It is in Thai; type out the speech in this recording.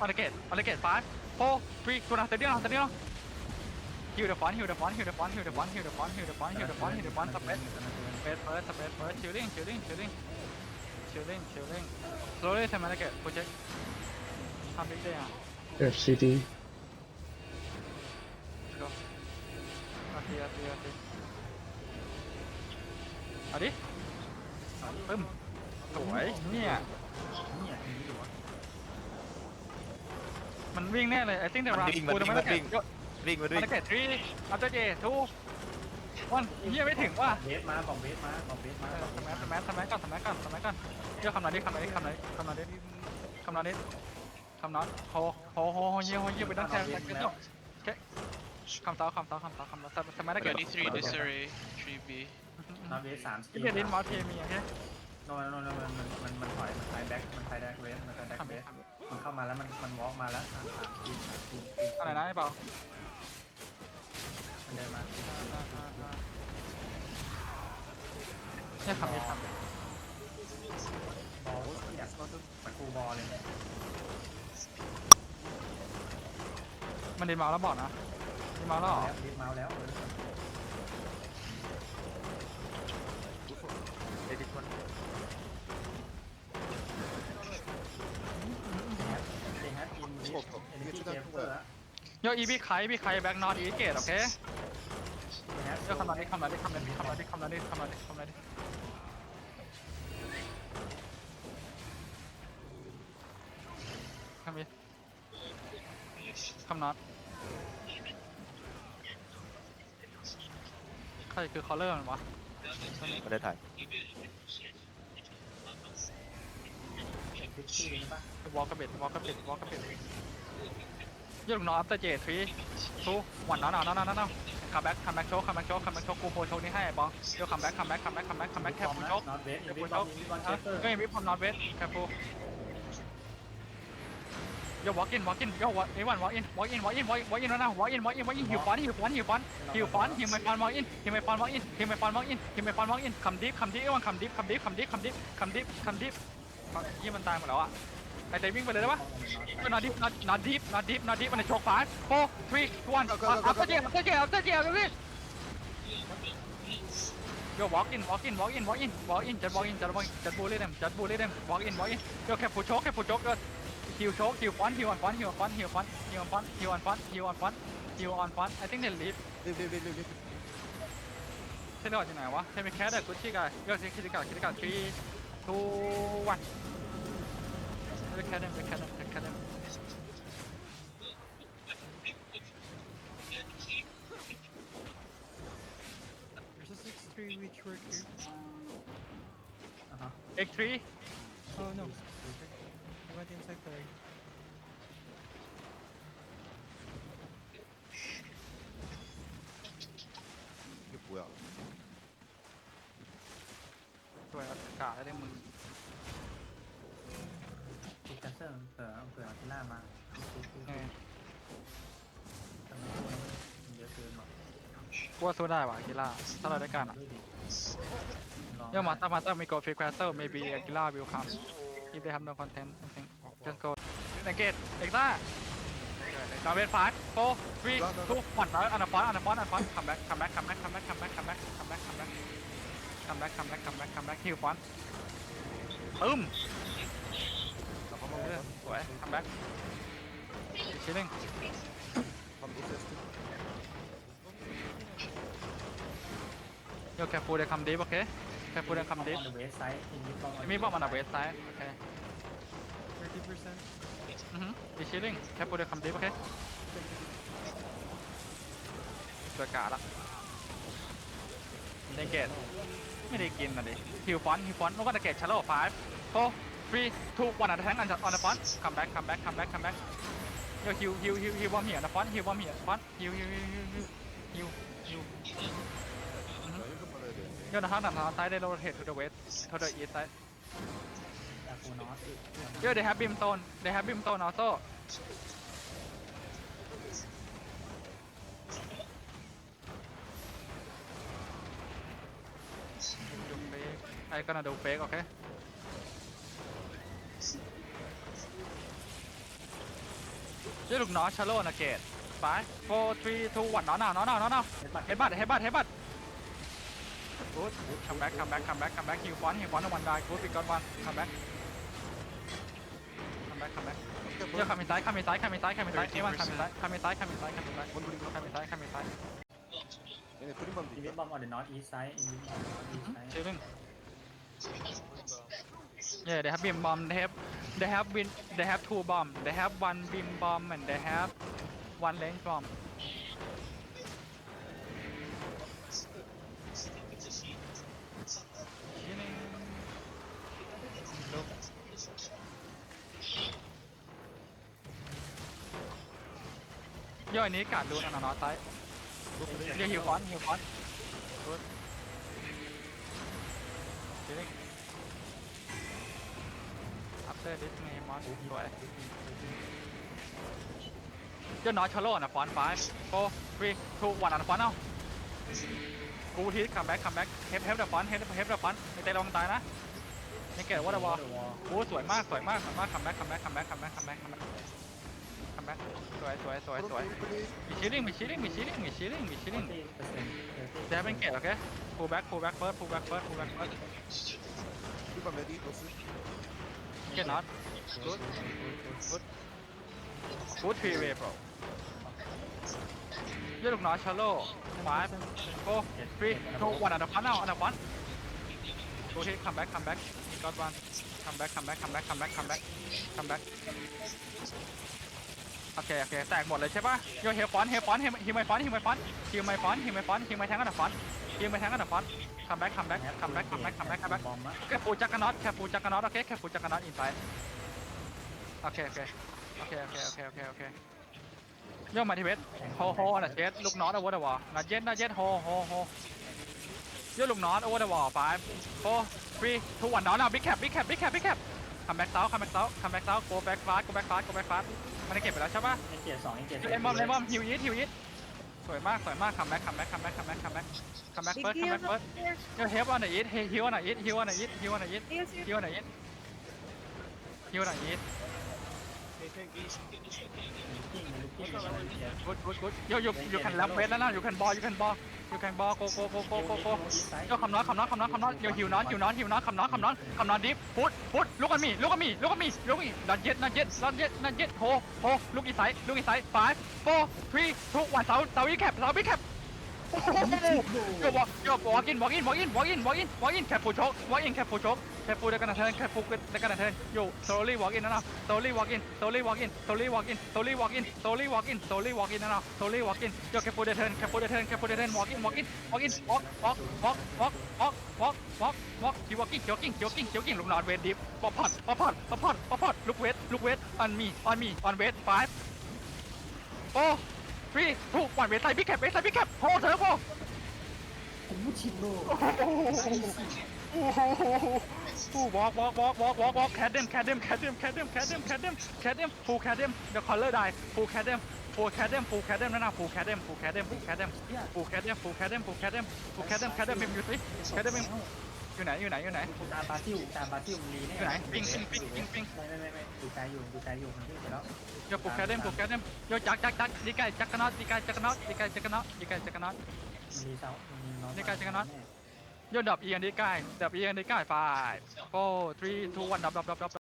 on the gate, on the gate, five, four, three, two, now, steady on, steady on. Heal the fun, heal the fun, heal the fun, heal the fun, heal the fun, heal the fun, heal the fun, heal the fun, space, space first, space first, chilling, chilling, chilling, chilling, chilling. Slowly, time on the gate, project. Come big there. FCD Go. Okay, okay, okay. เอาดิปึ้มสวยเนี่ยเนี่ยอย่างนี้อยู่วะ มันวิ่งแน่เลย I think the มัน round วิ่งมันวิ่งมันวิ่ง วิ่งมามัวิ่งนเกิดทรีอัพเดทเจทูวันเฮียไม่ถึงว่ะเบสมาบอกเบสมาบอกเบสมาเอบอกอเบสสมัมายสมัยสมัยก่อนสมัยก่อนสมัยก่อนเดี๋ยวคำนวณดิคำนวณดิคำนวณดิคำนวณดิคำนวณดิคำนวณโหโหโหโหเฮียโหเฮียไปตั้งแทนกันเนาะโอเคคำต่อคำต่อคำต่อคำต่อสมัยได้เกิด23 disarray 3b นอเบสสามสกิที่เรียนดินมอสเพมีโอเคโนโนโนมันมันมันมันถอยมันถอยแบ็คมันถอยแบ็คเวสมันถอยแบ็คเวดิสมันเข้ามาแล้วมันมันวอล์กมาแล้วสามสามสกิสามสกิอะไรนะไอ้เปล่ามันเดินมาเนี่ยคำนี้คำบอลอยากตะกูบอลเลยมันเดินมาแล้วบอกนะดินมาแล้วแล้วรีบมาแล้วเจฮัทอินดิเอ็นจีเจฟเฟอร์ โยอีบีไคบีไคแบ็กนอตอีเกตโอเค เจฮัท เดี๋ยวคำนวณดิคำนวณดิคำนวณดิคำน วณดิคำนวณดิคำนวณดิคำนวณดิคำนี้คำนวณใครคือคอลเลอร์มันวะไม่ได้ถ่ายฟิกซี่ใช่ปะวอลกระเบ็ดวอลกระเบ็ดวอลกระเบ็ด You don't know after J3 2 1 no no no no no no Come back come back choke come back choke come back choke กูโพโชกนี้ให้บอล You come back come back come back come back come back แค่โพโชกนอตเวสอย่าวิ่งบอลอย่าวิ่งบอลเชสเตอร์เฮ้ยวิปพอมนอตเวสแค่โพ Yo walk in walk in yo walk everyone walk in walk in walk in walk walk in right now walk in walk in walk in you fun you fun you fun you fun you my fun walk in you my fun walk in you my fun walk in you my fun walk in come deep come deep everyone come deep come deep come deep come deep come deep come deep ยี่มันตายหมดแล้วอะ ไอเตวิ่งไปเลยได้ปะนอนดิฟนอนนอดิฟนอนดิฟนอนดิฟมันจะโชกฟ้าโฟร์ทรีวันอัพเตอร์เจมอัพเตอร์เจมอัพเตอร์เจมพี่โย่ walk in walk in walk in walk in walk in จัด walk in จัด walk in จัดบูลลี่เดมจัดบูลลี่เดม walk in walk in โย่แคปผู้โชกแคปผู้โชกก็ฮิวโชกฮิวฟอนฮิวออนฟอนฮิวออนฟอนฮิวออนฟอนฮิวออนฟอนฮิวออนฟอนฮิวออนฟอนฮิวออนฟอน I think they leave รีบรีบรีบรีบเทเลอร์อยู่ไหนวะเทเลอร์แคสเด็กุชชี่กันโย่คิดกันคิดกันทรีทูวัน look at him, look at him, look at him. There's a 6-3 reach work here. Uh-huh. Take 3? Oh no. I went inside the ามาเออทำไมมันเยอะเกินหรอกกลัวสู้ได้ว่ะกีฬาถ้าเราได้การอะเดี๋ยวมาตามาตามี go free castle maybe Aquila will come if they have no content I think just go negate เอกต้าดาวเวท five four three two one แล้วอันดับฟอนอันดับฟอนอันดับฟอน come back come back come back come back come back come back come back come back come back come back come back come back heal ฟอนตึ้ม เลยสวยทำแบ็คอีกชิ้นหนึ่งคแคปูเดคัมดิฟโอเคแคปูเดคัมดิฟมีบอกมันอะเวสไซด์โอเค 30%. Mm-hmm. You're shielding. Cap would come deep, กาละเด้เกตไม่ได้กินนะดิฮิวฟอนฮิวฟอนโนก็เด้เกตชั้นละ5 4 Three, two, one at the tank on the, on the front. Come back, come back, come back, come back. Yo, heal, heal, heal, heal bomb here, On the front, heal bomb here, front, heal, heal, heal, heal, heal, heal. heal. Mm-hmm. Yo, the hand on the side, they rotate to the west, to the east side. Yo, they have beamstone, they have beamstone also. I gonna do fake, okay? ช่วยลูกน้องชาโลนะเกตไป four three two น้องหน้าน้องหน้าน้องหน้าเฮ้บัตเฮ้บัตเฮ้บัตกูดกูดคัมแบ็กคัมแบ็กคัมแบ็กคัมแบ็กฮิวฟอนฮิวฟอนวันได้กูดปิกอนวันคัมแบ็กคัมแบ็กคัมแบ็กเดี๋ยวคัมมินซด์ยคัมมินซด์ยคัมมินซด์ยคัมมินซด์ยเอวันคัมมินซ้ายคัมมินซด์ยคัมมินซด์ยคัมมินซด์ยคัมมินซ้ายคัมมินซด์ยคัมมินซ้าย Yeah, they put him on the. อินวิทบอมออนเดอะนอตอีไซด์อินวิทบอมออนเดอะนอตอีไซด์ Chilling. Yeah, they have beam bomb. They have, they have win. They have two bomb. They have one beam bomb and they have one range bomb. Yo, anh ấy cả luôn nó nó tới. Nhiều hiệu quán, nhiều quán. Thế đấy. อน Chilling. After this game, must do it. เจ้าน้อยชาโลนะฟอนไฟโฟรีทูวันอันฟอนเอากูทีคัมแบ็กคัมแบ็กเฮฟเฮฟเดอะฟอนเฮฟเฮฟเดอะฟอนไม่เตะลงตายนะนี่เกิดว่าเดอะวอลโอ้สวยมากสวยมากสวยมากคัมแบ็กคัมแบ็กคัมแบ็กคัมแบ็กคัมแบ็กคัมแบ็กคัมแบ็กสวยสวยสวยสวยมีชิลลิ่งมีชิลลิ่งมีชิลลิ่งมีชิลลิ่งมีชิลลิ่ง 40%. เดี๋ยวเป็นเกตโอเคฟูลแบ็กฟูลแบ็กเ get not. Good. Good. Good three way bro. เลือดลูกน้อยชาร์โล่ฟาเป็นโก้ฟรีโชว์วันอันดับพันเอาอันดับพันโที่คัมแบ็กคัมแบ็กมีก็อดวันคัมแบ็กคัมแบ็กคัมแบ็กคัมแบ็กคัมแบ็กคัมแบ็กโอเคโอเคแตกหมดเลยใช่ป่ะโยเฮฟอนเฮฟอนเฮมไมฟอนเฮมไมฟอนฮิมไมฟอนฮิมไมฟอนฮิมไมแทงอันดับฟอน ยิงไปแทงกันหน่อฟอสคัมแบ็กคัมแบ็กคัมแบ็กคัมแบ็กคัมแบ็กคัมแบ็กแคปูจักรน็อตแคปูจักรน็อตโอเคแคปูจักรน็อตอินไซด์โอเคโอเคโอเคโอเคโอเคโอเคโอเคโยกมาทีเวสโฮโฮนดัเจสลูกน็อตโอเวัร์เดวอลนัดเจ็ดนัดเจ็ดโฮโฮโฮโยกลูกน็อตโอเวัวเดวอลไฟโฟรีทุกวันน็อตเอาบิ๊กแคปบิ๊กแคปบิ๊กแคปบิ๊กแคปคัมแบ็กเซาคัมแบ็กเซาคัมแบ็กเซาโกแบ็กฟาสโกแบ็กฟาสโกแบ็กฟาสมันได้เก็บไปแล้วใช่ปะเก็บสองเก็บเอ็มบอมเอ็มบอมฮิวยิทฮิวยิท สวยมากสวยมากคัมแบ็กคัมแบ็กคัมแบ็กคัมแบ็กคัมแบ็กคัมแบ็กเฟิร์สคัมแบ็กเฟิร์สเฮลเฮลวันไหนอิทเฮลฮิวันไหนอิทฮิวันไหนอิทฮิวันไหนอิทฮิวันไหนยิทฮิวันไหนยิทกูดกูดกูดอยู่อยู่อยู่คันแล้วเฟสแล้วนะอยู่คันบอลอยู่คันบอล อยู่แคนบอลโกโกโกโกโกโกโยคำน้อยคำน้อยคำน้อยคำน้อยโยวหิวน้อยหิวน้อยหิวน้อยคำน้อยคำน้อยคำน้อยดิฟพุทพุทลูกกันมีลูกกันมีลูกกันมีลูกมีดันเย็ดดันเย็ดดันเย็ดดันเย็ดโฮโฮลูกอีไซลูกอีไซ five four three two one เสาเสาอีแคปเสาอีแคป โยบอกโยบอกินบอกินบอกินบอกินบอกินบอกินแคปฟูชกบอกินแคปฟูชกแคปฟูเดกันเทิร์นแคปฟูเดกันเทิร์นโย slowly walk in นะนะ slowly walk in slowly walk in slowly walk in slowly walk in slowly walk in slowly walk in นะน พี่ผู้ปล่อยเมสไซพี่แคปเมสไซพี่แคปโคเธอโคผมพูชิบโลโอ้โหโอ้โหผู้วอล์กวอล์กวอล์กวอล์กวอล์กอกแคดเดมแคดเดมแคดเดมแคดเดมแคดเดมแคดเดมแคดเดมฟูแคดเดมเดี๋ยวคอลเลอร์ได้ฟูแคดเดมฟูแคดเดมฟูแคดเดมนั่นน่ะฟูแคดเดมฟูแคดเดมฟูแคดเดมฟูแคดเดมฟูแคดเดมฟูแคดเดมฟูแคดเดมแคดเดมเมมอยู่สิแคดเดมเมม อยู่ไหนอยู่ไหนอยู่ไหน กูตามบาซิลตามบาซิลลีนี่อยู่ไหนปิ้งปิ้งปิ้งปิ้งปิ้ง ไม่ไม่ไม่ไม่ดูไกลอยู่ดูไกลอยู่มันวิ่งไปแล้ว โยปุกแคดเดมปุกแคดเดมโยจักจักจักดีไกจักรนอตดีไกจักรนอตดีไกจักรนอตดีไกจักรนอต มันมีเสามันมีน้องนี่ไกลจังนะโยดับเอียงดีไกดับเอียงดีไก five four three two one ดับดับดับดับ